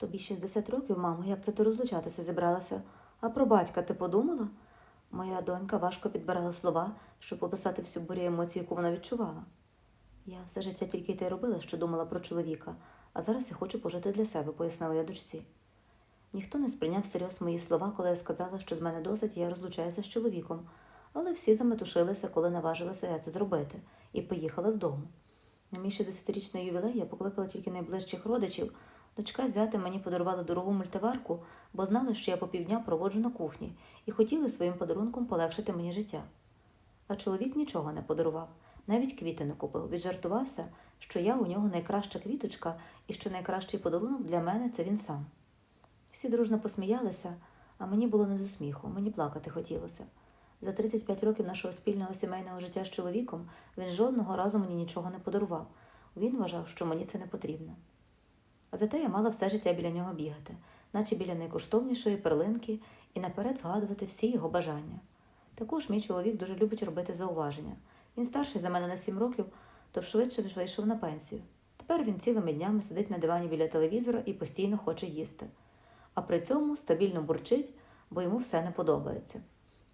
Тобі 60 років, мамо, як це ти розлучатися зібралася? А про батька ти подумала? Моя донька важко підбирала слова, щоб описати всю бурю емоцій, яку вона відчувала. Я все життя тільки й те робила, що думала про чоловіка, а зараз я хочу пожити для себе, пояснила я дочці. Ніхто не сприйняв всерйоз мої слова, коли я сказала, що з мене досить, я розлучаюся з чоловіком, але всі заметушилися, коли наважилася я це зробити, і поїхала з дому. На мій 60-річний ювілей я покликала тільки найближчих родичів. Дочка з зятем мені подарували дорогу мультиварку, бо знали, що я по півдня проводжу на кухні, і хотіли своїм подарунком полегшити мені життя. А чоловік нічого не подарував, навіть квіти не купив. Віджартувався, що я у нього найкраща квіточка і що найкращий подарунок для мене це він сам. Всі дружно посміялися, а мені було не до сміху, мені плакати хотілося. За 35 років нашого спільного сімейного життя з чоловіком він жодного разу мені нічого не подарував. Він вважав, що мені це не потрібно. А зате я мала все життя біля нього бігати, наче біля найкоштовнішої перлинки, і наперед вгадувати всі його бажання. Також мій чоловік дуже любить робити зауваження. Він старший за мене на 7 років, то швидше вийшов на пенсію. Тепер він цілими днями сидить на дивані біля телевізора і постійно хоче їсти. А при цьому стабільно бурчить, бо йому все не подобається.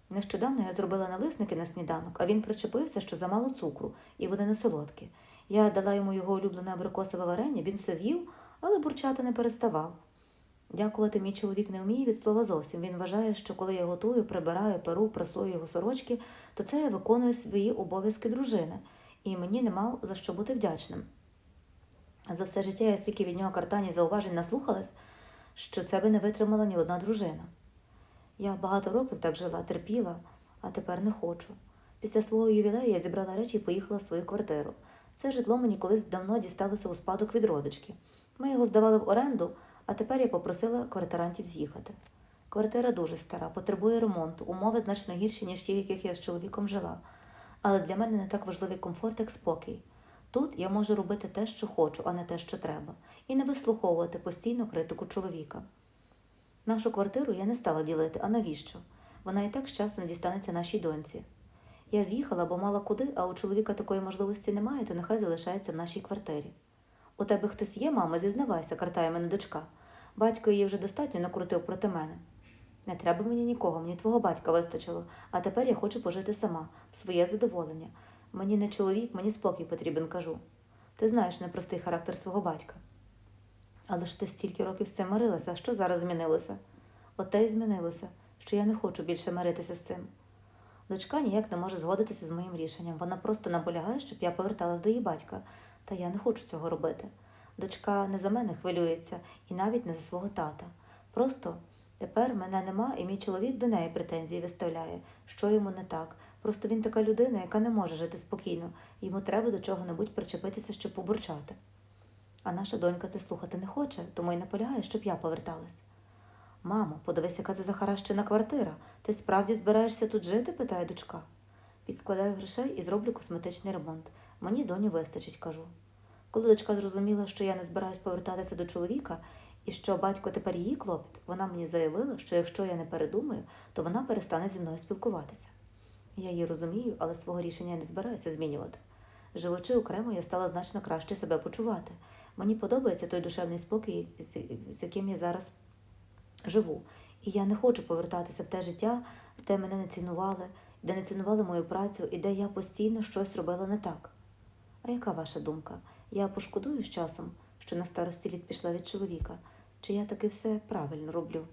Нещодавно я зробила налисники на сніданок, а він причепився, що замало цукру, і вони не солодкі. Я дала йому його улюблене абрикосове варення, він все з'їв, але бурчати не переставав. Дякувати мій чоловік не вміє від слова зовсім. Він вважає, що коли я готую, прибираю, перу, прасую його сорочки, то це я виконую свої обов'язки дружини, і мені нема за що бути вдячним. За все життя я стільки від нього картань і зауважень наслухалась, що це би не витримала ні одна дружина. Я багато років так жила, терпіла, а тепер не хочу. Після свого ювілею я зібрала речі і поїхала в свою квартиру. Це житло мені колись давно дісталося у спадок від родички. Ми його здавали в оренду, а тепер я попросила квартирантів з'їхати. Квартира дуже стара, потребує ремонту, умови значно гірші, ніж ті, в яких я з чоловіком жила. Але для мене не так важливий комфорт, як спокій. Тут я можу робити те, що хочу, а не те, що треба, і не вислуховувати постійну критику чоловіка. Нашу квартиру я не стала ділити, а навіщо? Вона і так з часом дістанеться нашій доньці. Я з'їхала, бо мала куди, а у чоловіка такої можливості немає, то нехай залишається в нашій квартирі. У тебе хтось є, мамо, зізнавайся, картає мене дочка. Батько її вже достатньо накрутив проти мене. Не треба мені нікого, мені твого батька вистачило, а тепер я хочу пожити сама, в своє задоволення. Мені не чоловік, мені спокій потрібен, кажу. Ти знаєш непростий характер свого батька. Але ж ти стільки років з цим мирилася, що зараз змінилося? Оте й змінилося, що я не хочу більше миритися з цим. Дочка ніяк не може згодитися з моїм рішенням. Вона просто наполягає, щоб я поверталась до її батька, та я не хочу цього робити. Дочка не за мене хвилюється і навіть не за свого тата. Просто тепер мене нема, і мій чоловік до неї претензії виставляє, що йому не так. Просто він така людина, яка не може жити спокійно, йому треба до чого-небудь причепитися, щоб побурчати. А наша донька це слухати не хоче, тому й наполягає, щоб я поверталась. Мамо, подивись, яка це захаращена квартира. Ти справді збираєшся тут жити? питає дочка. Підскладаю грошей і зроблю косметичний ремонт. Мені доню вистачить, кажу. Коли дочка зрозуміла, що я не збираюсь повертатися до чоловіка і що батько тепер її клопіт, вона мені заявила, що якщо я не передумаю, то вона перестане зі мною спілкуватися. Я її розумію, але свого рішення я не збираюся змінювати. Живучи окремо, я стала значно краще себе почувати. Мені подобається той душевний спокій, з яким я зараз живу. І я не хочу повертатися в те життя, де мене не цінували, де не цінували мою працю і де я постійно щось робила не так. А яка ваша думка? Я пошкодую з часом, що на старості літ пішла від чоловіка, чи я таки все правильно роблю?